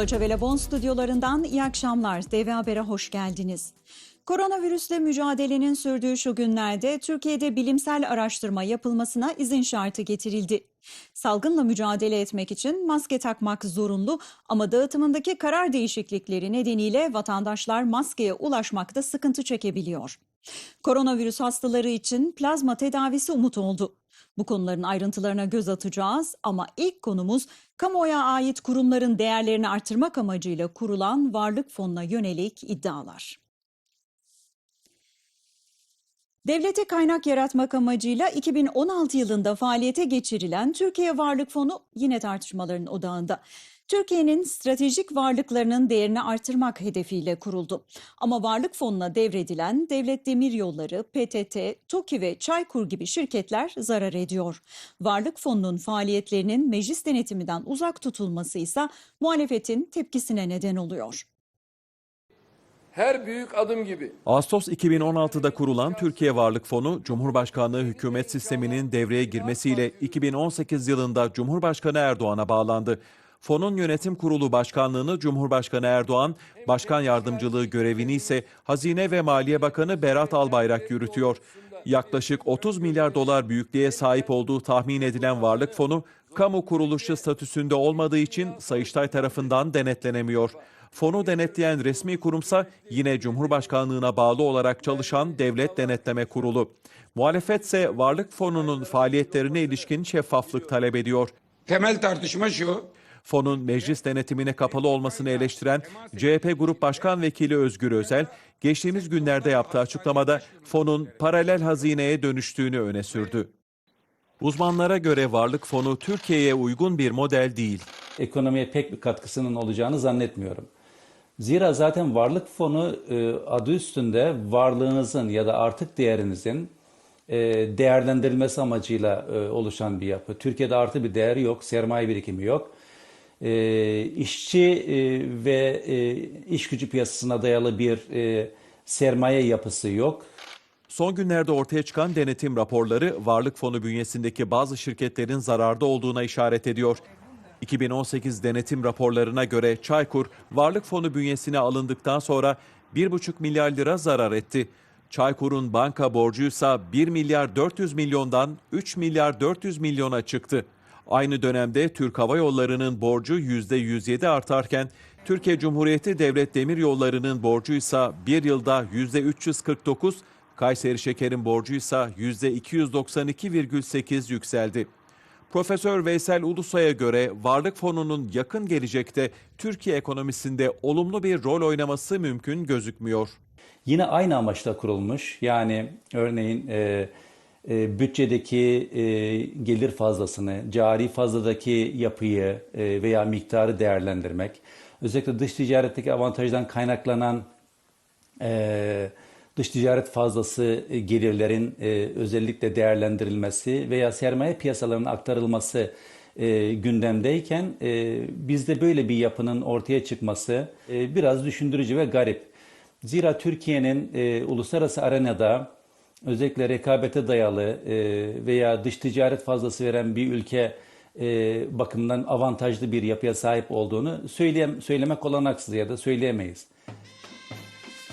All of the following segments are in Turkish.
Deutsche Welle Bonn stüdyolarından iyi akşamlar. DV Haber'e hoş geldiniz. Koronavirüsle mücadelenin sürdüğü şu günlerde Türkiye'de bilimsel araştırma yapılmasına izin şartı getirildi. Salgınla mücadele etmek için maske takmak zorunlu ama dağıtımındaki karar değişiklikleri nedeniyle vatandaşlar maskeye ulaşmakta sıkıntı çekebiliyor. Koronavirüs hastaları için plazma tedavisi umut oldu. Bu konuların ayrıntılarına göz atacağız ama ilk konumuz kamuoya ait kurumların değerlerini artırmak amacıyla kurulan varlık fonuna yönelik iddialar. Devlete kaynak yaratmak amacıyla 2016 yılında faaliyete geçirilen Türkiye Varlık Fonu yine tartışmaların odağında. Türkiye'nin stratejik varlıklarının değerini artırmak hedefiyle kuruldu. Ama varlık fonuna devredilen Devlet Demiryolları, PTT, TOKİ ve Çaykur gibi şirketler zarar ediyor. Varlık fonunun faaliyetlerinin meclis denetiminden uzak tutulması ise muhalefetin tepkisine neden oluyor. Her büyük adım gibi Ağustos 2016'da kurulan Türkiye Varlık Fonu, Cumhurbaşkanlığı hükümet sisteminin devreye girmesiyle 2018 yılında Cumhurbaşkanı Erdoğan'a bağlandı. Fonun yönetim kurulu başkanlığını Cumhurbaşkanı Erdoğan, başkan yardımcılığı görevini ise Hazine ve Maliye Bakanı Berat Albayrak yürütüyor. Yaklaşık 30 milyar dolar büyüklüğe sahip olduğu tahmin edilen varlık fonu, kamu kuruluşu statüsünde olmadığı için Sayıştay tarafından denetlenemiyor. Fonu denetleyen resmi kurumsa yine Cumhurbaşkanlığına bağlı olarak çalışan Devlet Denetleme Kurulu. Muhalefet ise varlık fonunun faaliyetlerine ilişkin şeffaflık talep ediyor. temel tartışma şu. Fonun meclis denetimine kapalı olmasını eleştiren CHP Grup Başkan Vekili Özgür Özel, geçtiğimiz günlerde yaptığı açıklamada fonun paralel hazineye dönüştüğünü öne sürdü. Uzmanlara göre varlık fonu Türkiye'ye uygun bir model değil. ekonomiye pek bir katkısının olacağını zannetmiyorum. Zira zaten varlık fonu e, adı üstünde varlığınızın ya da artık değerinizin e, değerlendirilmesi amacıyla e, oluşan bir yapı. Türkiye'de artı bir değeri yok, sermaye birikimi yok. E, işçi e, ve e, iş gücü piyasasına dayalı bir e, sermaye yapısı yok. Son günlerde ortaya çıkan denetim raporları varlık fonu bünyesindeki bazı şirketlerin zararda olduğuna işaret ediyor. 2018 denetim raporlarına göre Çaykur varlık fonu bünyesine alındıktan sonra 1,5 milyar lira zarar etti. Çaykur'un banka borcuysa 1 milyar 400 milyondan 3 milyar 400 milyona çıktı. Aynı dönemde Türk Hava Yolları'nın borcu %107 artarken Türkiye Cumhuriyeti Devlet Demiryolları'nın borcuysa bir yılda %349, Kayseri Şeker'in borcuysa %292,8 yükseldi. Profesör Veysel Ulusoy'a göre varlık fonunun yakın gelecekte Türkiye ekonomisinde olumlu bir rol oynaması mümkün gözükmüyor. Yine aynı amaçla kurulmuş. Yani örneğin e, e, bütçedeki e, gelir fazlasını, cari fazladaki yapıyı e, veya miktarı değerlendirmek, özellikle dış ticaretteki avantajdan kaynaklanan e, dış ticaret fazlası e, gelirlerin e, özellikle değerlendirilmesi veya sermaye piyasalarına aktarılması e, gündemdeyken e, bizde böyle bir yapının ortaya çıkması e, biraz düşündürücü ve garip. Zira Türkiye'nin e, uluslararası arenada özellikle rekabete dayalı e, veya dış ticaret fazlası veren bir ülke e, bakımından avantajlı bir yapıya sahip olduğunu söyleyem söylemek olanaksız ya da söyleyemeyiz.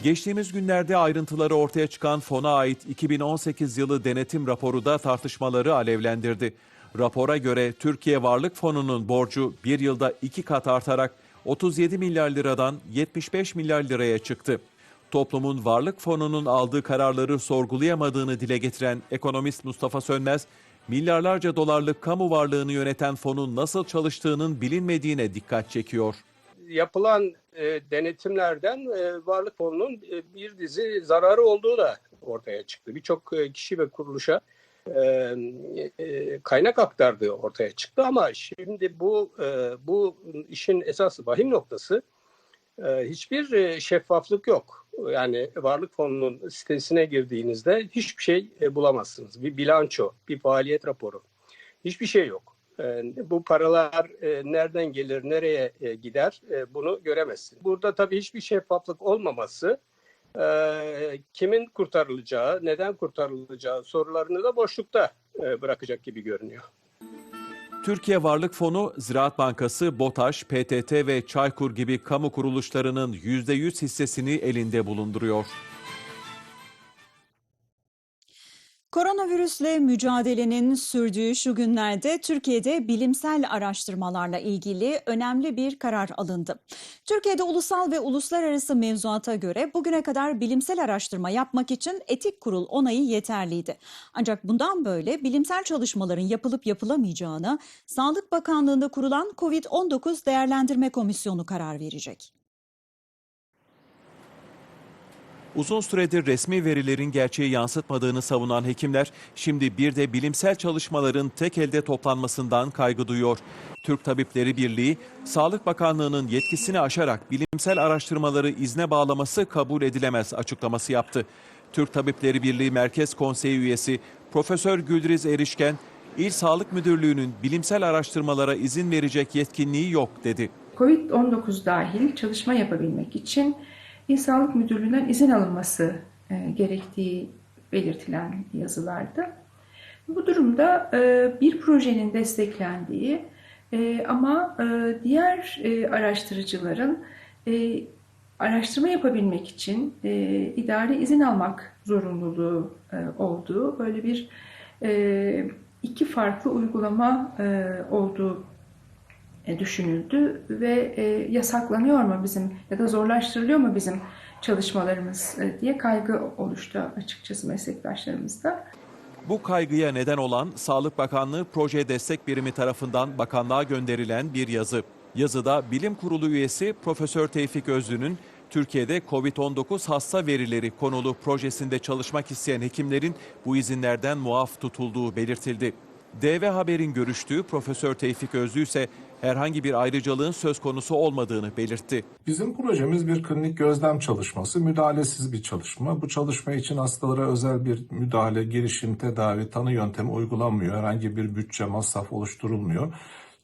Geçtiğimiz günlerde ayrıntıları ortaya çıkan fona ait 2018 yılı denetim raporu da tartışmaları alevlendirdi. Rapora göre Türkiye Varlık Fonu'nun borcu bir yılda iki kat artarak 37 milyar liradan 75 milyar liraya çıktı. Toplumun Varlık Fonu'nun aldığı kararları sorgulayamadığını dile getiren ekonomist Mustafa Sönmez, milyarlarca dolarlık kamu varlığını yöneten fonun nasıl çalıştığının bilinmediğine dikkat çekiyor. yapılan e, denetimlerden e, varlık fonunun e, bir dizi zararı olduğu da ortaya çıktı. Birçok e, kişi ve kuruluşa e, e, kaynak aktardığı ortaya çıktı ama şimdi bu e, bu işin esas vahim noktası hiçbir e, şeffaflık yok. Yani varlık fonunun sitesine girdiğinizde hiçbir şey e, bulamazsınız. Bir bilanço, bir faaliyet raporu. Hiçbir şey yok. E, bu paralar e, nereden gelir, nereye gider bunu göremezsin. Burada tabii hiçbir şeffaflık olmaması kimin kurtarılacağı, neden kurtarılacağı sorularını da boşlukta bırakacak gibi görünüyor. Türkiye Varlık Fonu, Ziraat Bankası, BOTAŞ, PTT ve Çaykur gibi kamu kuruluşlarının %100 hissesini elinde bulunduruyor. Koronavirüsle mücadelenin sürdüğü şu günlerde Türkiye'de bilimsel araştırmalarla ilgili önemli bir karar alındı. Türkiye'de ulusal ve uluslararası mevzuata göre bugüne kadar bilimsel araştırma yapmak için etik kurul onayı yeterliydi. Ancak bundan böyle bilimsel çalışmaların yapılıp yapılamayacağına Sağlık Bakanlığı'nda kurulan COVID-19 Değerlendirme Komisyonu karar verecek. Uzun süredir resmi verilerin gerçeği yansıtmadığını savunan hekimler şimdi bir de bilimsel çalışmaların tek elde toplanmasından kaygı duyuyor. Türk Tabipleri Birliği, Sağlık Bakanlığı'nın yetkisini aşarak bilimsel araştırmaları izne bağlaması kabul edilemez açıklaması yaptı. Türk Tabipleri Birliği Merkez Konseyi üyesi Profesör Gülriz Erişken, İl Sağlık Müdürlüğü'nün bilimsel araştırmalara izin verecek yetkinliği yok dedi. Covid-19 dahil çalışma yapabilmek için İl Sağlık Müdürlüğü'nden izin alınması e, gerektiği belirtilen yazılardı. Bu durumda e, bir projenin desteklendiği e, ama diğer araştırıcıların araştırma yapabilmek için idari izin almak zorunluluğu olduğu böyle bir iki farklı uygulama olduğu düşünüldü ve e, yasaklanıyor mu bizim ya da zorlaştırılıyor mu bizim çalışmalarımız e, diye kaygı oluştu açıkçası meslektaşlarımızda. Bu kaygıya neden olan Sağlık Bakanlığı Proje Destek Birimi tarafından bakanlığa gönderilen bir yazı. Yazıda Bilim Kurulu üyesi Profesör Tevfik Özlü'nün Türkiye'de COVID-19 hasta verileri konulu projesinde çalışmak isteyen hekimlerin bu izinlerden muaf tutulduğu belirtildi. DV Haber'in görüştüğü Profesör Tevfik Özlü ise herhangi bir ayrıcalığın söz konusu olmadığını belirtti. Bizim projemiz bir klinik gözlem çalışması, müdahalesiz bir çalışma. Bu çalışma için hastalara özel bir müdahale, girişim, tedavi, tanı yöntemi uygulanmıyor. Herhangi bir bütçe, masraf oluşturulmuyor.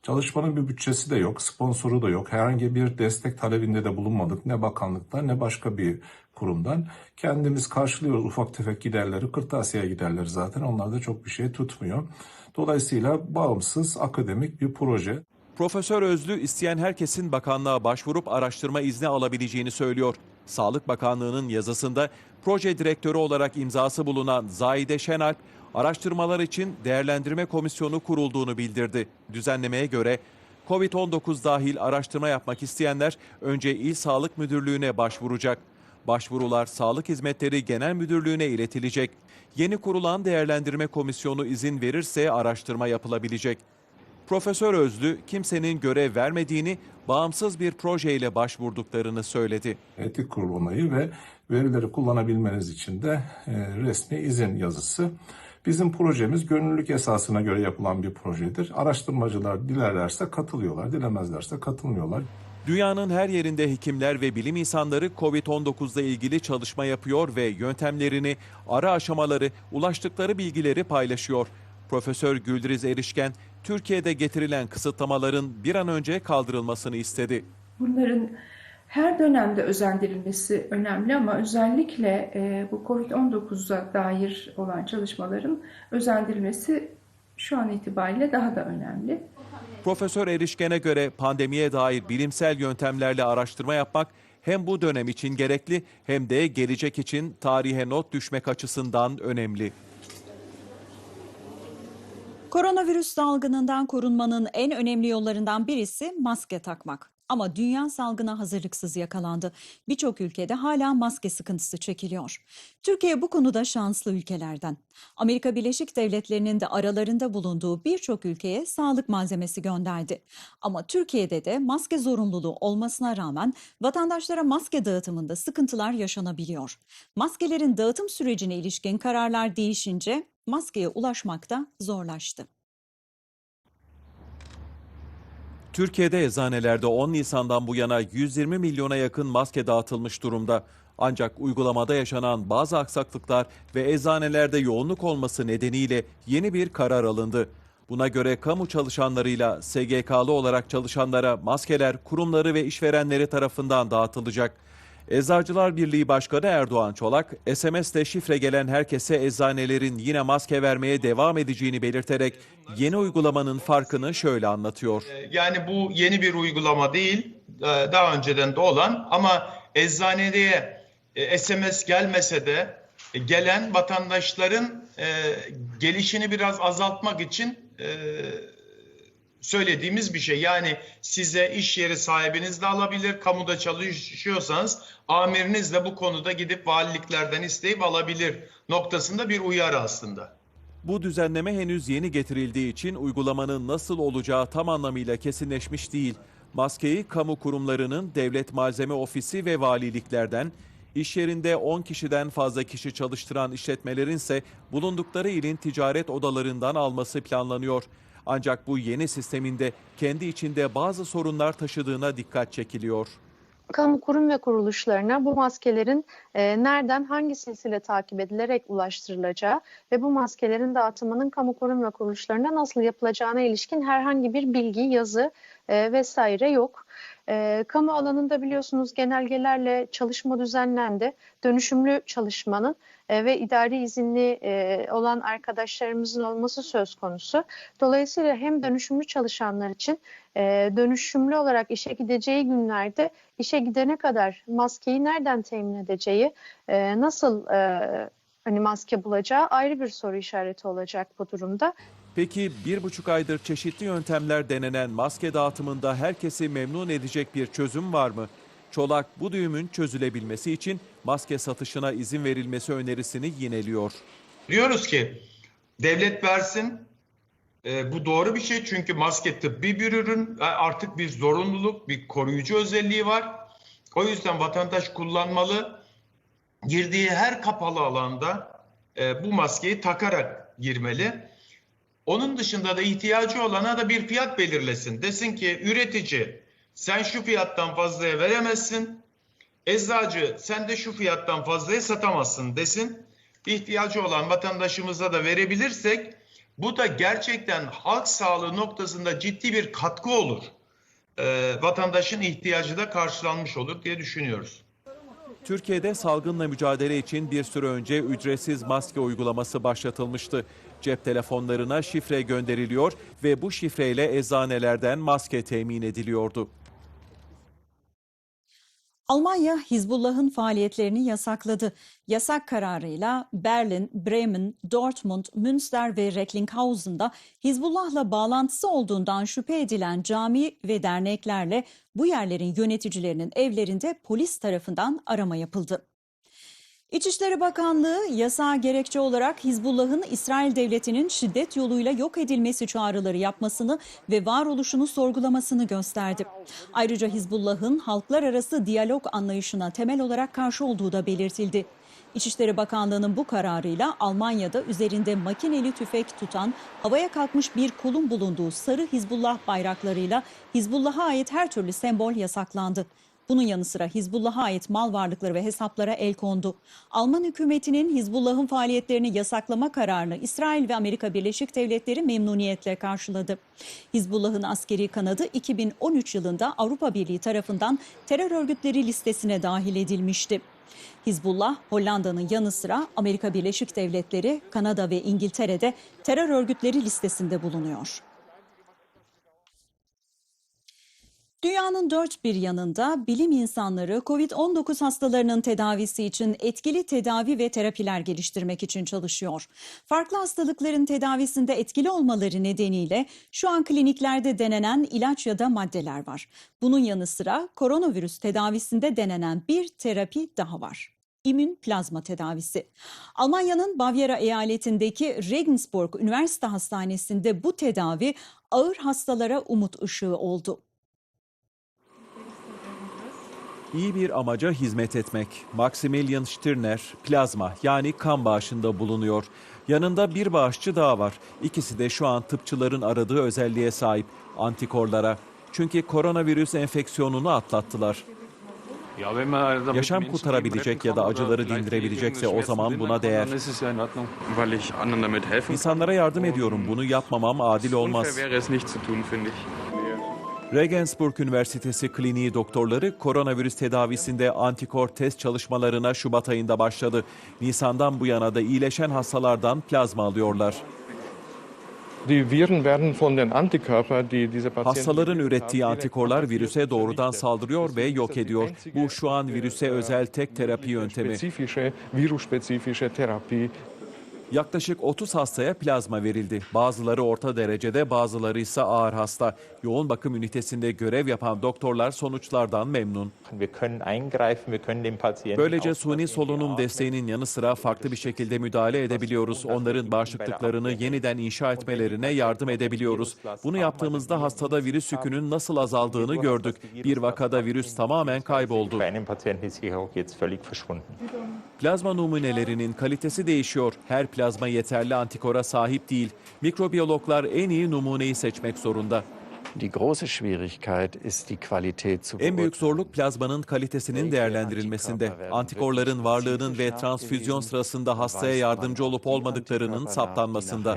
Çalışmanın bir bütçesi de yok, sponsoru da yok. Herhangi bir destek talebinde de bulunmadık. Ne bakanlıktan ne başka bir kurumdan. Kendimiz karşılıyoruz ufak tefek giderleri, kırtasiye giderleri zaten. Onlar da çok bir şey tutmuyor. Dolayısıyla bağımsız, akademik bir proje. Profesör Özlü isteyen herkesin bakanlığa başvurup araştırma izni alabileceğini söylüyor. Sağlık Bakanlığı'nın yazısında proje direktörü olarak imzası bulunan Zahide Şenalp, araştırmalar için değerlendirme komisyonu kurulduğunu bildirdi. Düzenlemeye göre COVID-19 dahil araştırma yapmak isteyenler önce İl Sağlık Müdürlüğü'ne başvuracak. Başvurular Sağlık Hizmetleri Genel Müdürlüğü'ne iletilecek. Yeni kurulan değerlendirme komisyonu izin verirse araştırma yapılabilecek. Profesör Özlü kimsenin görev vermediğini, bağımsız bir projeyle başvurduklarını söyledi. etik kurul onayı ve verileri kullanabilmeniz için de e, resmi izin yazısı. Bizim projemiz gönüllülük esasına göre yapılan bir projedir. Araştırmacılar dilerlerse katılıyorlar, dilemezlerse katılmıyorlar. Dünyanın her yerinde hekimler ve bilim insanları COVID-19 ile ilgili çalışma yapıyor ve yöntemlerini, ara aşamaları, ulaştıkları bilgileri paylaşıyor. Profesör Güldriz Erişken, Türkiye'de getirilen kısıtlamaların bir an önce kaldırılmasını istedi. Bunların her dönemde özendirilmesi önemli ama özellikle e, bu Covid-19'a dair olan çalışmaların özendirilmesi şu an itibariyle daha da önemli. Profesör Erişken'e göre pandemiye dair bilimsel yöntemlerle araştırma yapmak hem bu dönem için gerekli hem de gelecek için tarihe not düşmek açısından önemli. Koronavirüs salgınından korunmanın en önemli yollarından birisi maske takmak. Ama dünya salgına hazırlıksız yakalandı. Birçok ülkede hala maske sıkıntısı çekiliyor. Türkiye bu konuda şanslı ülkelerden. Amerika Birleşik Devletleri'nin de aralarında bulunduğu birçok ülkeye sağlık malzemesi gönderdi. Ama Türkiye'de de maske zorunluluğu olmasına rağmen vatandaşlara maske dağıtımında sıkıntılar yaşanabiliyor. Maskelerin dağıtım sürecine ilişkin kararlar değişince maskeye ulaşmak da zorlaştı. Türkiye'de eczanelerde 10 Nisan'dan bu yana 120 milyona yakın maske dağıtılmış durumda. Ancak uygulamada yaşanan bazı aksaklıklar ve eczanelerde yoğunluk olması nedeniyle yeni bir karar alındı. Buna göre kamu çalışanlarıyla SGK'lı olarak çalışanlara maskeler kurumları ve işverenleri tarafından dağıtılacak. Eczacılar Birliği Başkanı Erdoğan Çolak, SMS'te şifre gelen herkese eczanelerin yine maske vermeye devam edeceğini belirterek yeni uygulamanın farkını şöyle anlatıyor. Yani bu yeni bir uygulama değil, e, daha önceden de olan ama eczaneye e, SMS gelmese de e, gelen vatandaşların e, gelişini biraz azaltmak için e, söylediğimiz bir şey. Yani size iş yeri sahibiniz de alabilir, kamuda çalışıyorsanız amiriniz de bu konuda gidip valiliklerden isteyip alabilir noktasında bir uyarı aslında. Bu düzenleme henüz yeni getirildiği için uygulamanın nasıl olacağı tam anlamıyla kesinleşmiş değil. Maskeyi kamu kurumlarının devlet malzeme ofisi ve valiliklerden, iş yerinde 10 kişiden fazla kişi çalıştıran işletmelerin ise bulundukları ilin ticaret odalarından alması planlanıyor. Ancak bu yeni sisteminde kendi içinde bazı sorunlar taşıdığına dikkat çekiliyor. kamu kurum ve kuruluşlarına bu maskelerin e, nereden hangi silsile takip edilerek ulaştırılacağı ve bu maskelerin dağıtımının kamu kurum ve kuruluşlarına nasıl yapılacağına ilişkin herhangi bir bilgi, yazı e, vesaire yok. E, kamu alanında biliyorsunuz genelgelerle çalışma düzenlendi. Dönüşümlü çalışmanın e, ve idari izinli e, olan arkadaşlarımızın olması söz konusu. Dolayısıyla hem dönüşümlü çalışanlar için e, dönüşümlü olarak işe gideceği günlerde işe gidene kadar maskeyi nereden temin edeceği, e, nasıl e, hani maske bulacağı ayrı bir soru işareti olacak bu durumda. Peki bir buçuk aydır çeşitli yöntemler denenen maske dağıtımında herkesi memnun edecek bir çözüm var mı? Çolak bu düğümün çözülebilmesi için maske satışına izin verilmesi önerisini yineliyor. Diyoruz ki devlet versin. E, bu doğru bir şey çünkü maske tıbbi bir ürün. E, Artık bir zorunluluk, bir koruyucu özelliği var. O yüzden vatandaş kullanmalı. Girdiği her kapalı alanda e, bu maskeyi takarak girmeli. Onun dışında da ihtiyacı olana da bir fiyat belirlesin. Desin ki üretici sen şu fiyattan fazlaya veremezsin. Eczacı sen de şu fiyattan fazlaya satamazsın desin. İhtiyacı olan vatandaşımıza da verebilirsek bu da gerçekten halk sağlığı noktasında ciddi bir katkı olur. Ee, vatandaşın ihtiyacı da karşılanmış olur diye düşünüyoruz. Türkiye'de salgınla mücadele için bir süre önce ücretsiz maske uygulaması başlatılmıştı. Cep telefonlarına şifre gönderiliyor ve bu şifreyle eczanelerden maske temin ediliyordu. Almanya Hizbullah'ın faaliyetlerini yasakladı. Yasak kararıyla Berlin, Bremen, Dortmund, Münster ve Recklinghausen'da Hizbullah'la bağlantısı olduğundan şüphe edilen cami ve derneklerle bu yerlerin yöneticilerinin evlerinde polis tarafından arama yapıldı. İçişleri Bakanlığı yasağa gerekçe olarak Hizbullah'ın İsrail devletinin şiddet yoluyla yok edilmesi çağrıları yapmasını ve varoluşunu sorgulamasını gösterdi. Ayrıca Hizbullah'ın halklar arası diyalog anlayışına temel olarak karşı olduğu da belirtildi. İçişleri Bakanlığı'nın bu kararıyla Almanya'da üzerinde makineli tüfek tutan havaya kalkmış bir kolun bulunduğu sarı Hizbullah bayraklarıyla Hizbullah'a ait her türlü sembol yasaklandı. Bunun yanı sıra Hizbullah'a ait mal varlıkları ve hesaplara el kondu. Alman hükümetinin Hizbullah'ın faaliyetlerini yasaklama kararını İsrail ve Amerika Birleşik Devletleri memnuniyetle karşıladı. Hizbullah'ın askeri kanadı 2013 yılında Avrupa Birliği tarafından terör örgütleri listesine dahil edilmişti. Hizbullah, Hollanda'nın yanı sıra Amerika Birleşik Devletleri, Kanada ve İngiltere'de terör örgütleri listesinde bulunuyor. Dünyanın dört bir yanında bilim insanları COVID-19 hastalarının tedavisi için etkili tedavi ve terapiler geliştirmek için çalışıyor. Farklı hastalıkların tedavisinde etkili olmaları nedeniyle şu an kliniklerde denenen ilaç ya da maddeler var. Bunun yanı sıra koronavirüs tedavisinde denenen bir terapi daha var. İmmün plazma tedavisi. Almanya'nın Bavyera eyaletindeki Regensburg Üniversite Hastanesi'nde bu tedavi ağır hastalara umut ışığı oldu. İyi bir amaca hizmet etmek. Maximilian Stirner plazma yani kan bağışında bulunuyor. Yanında bir bağışçı daha var. İkisi de şu an tıpçıların aradığı özelliğe sahip antikorlara. Çünkü koronavirüs enfeksiyonunu atlattılar. Yaşam kurtarabilecek ya da acıları dindirebilecekse o zaman buna değer. İnsanlara yardım ediyorum. Bunu yapmamam adil olmaz. Regensburg Üniversitesi Kliniği doktorları koronavirüs tedavisinde antikor test çalışmalarına Şubat ayında başladı. Nisan'dan bu yana da iyileşen hastalardan plazma alıyorlar. Hastaların ürettiği antikorlar virüse doğrudan saldırıyor ve yok ediyor. Bu şu an virüse özel tek terapi yöntemi. Yaklaşık 30 hastaya plazma verildi. Bazıları orta derecede, bazıları ise ağır hasta. Yoğun bakım ünitesinde görev yapan doktorlar sonuçlardan memnun. Böylece suni solunum desteğinin yanı sıra farklı bir şekilde müdahale edebiliyoruz. Onların bağışıklıklarını yeniden inşa etmelerine yardım edebiliyoruz. Bunu yaptığımızda hastada virüs yükünün nasıl azaldığını gördük. Bir vakada virüs tamamen kayboldu. Plazma numunelerinin kalitesi değişiyor. Her plazma yeterli antikora sahip değil. Mikrobiyologlar en iyi numuneyi seçmek zorunda. Die große Schwierigkeit ist die Qualität zu En büyük zorluk plazmanın kalitesinin değerlendirilmesinde. Antikorların varlığının ve transfüzyon sırasında hastaya yardımcı olup olmadıklarının saptanmasında.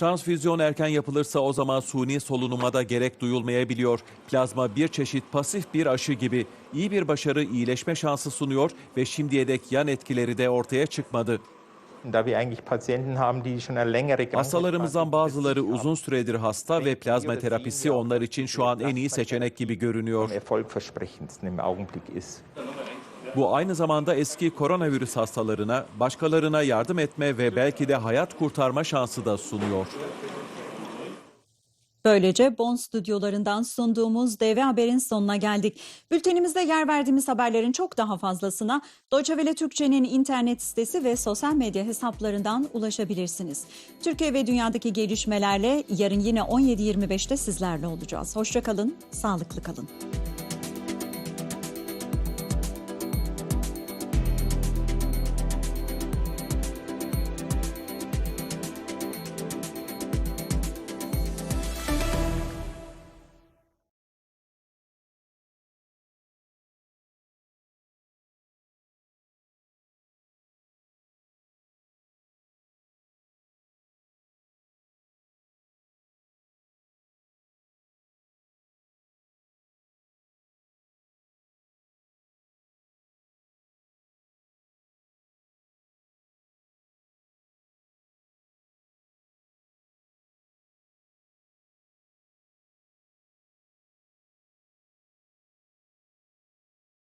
Transfüzyon erken yapılırsa o zaman suni solunuma da gerek duyulmayabiliyor. Plazma bir çeşit pasif bir aşı gibi. İyi bir başarı iyileşme şansı sunuyor ve şimdiye dek yan etkileri de ortaya çıkmadı. Hastalarımızdan bazıları uzun süredir hasta ve plazma terapisi onlar için şu an en iyi seçenek gibi görünüyor. Bu aynı zamanda eski koronavirüs hastalarına, başkalarına yardım etme ve belki de hayat kurtarma şansı da sunuyor. Böylece Bon stüdyolarından sunduğumuz DV Haber'in sonuna geldik. Bültenimizde yer verdiğimiz haberlerin çok daha fazlasına Deutsche Welle Türkçe'nin internet sitesi ve sosyal medya hesaplarından ulaşabilirsiniz. Türkiye ve dünyadaki gelişmelerle yarın yine 17.25'te sizlerle olacağız. Hoşçakalın, sağlıklı kalın.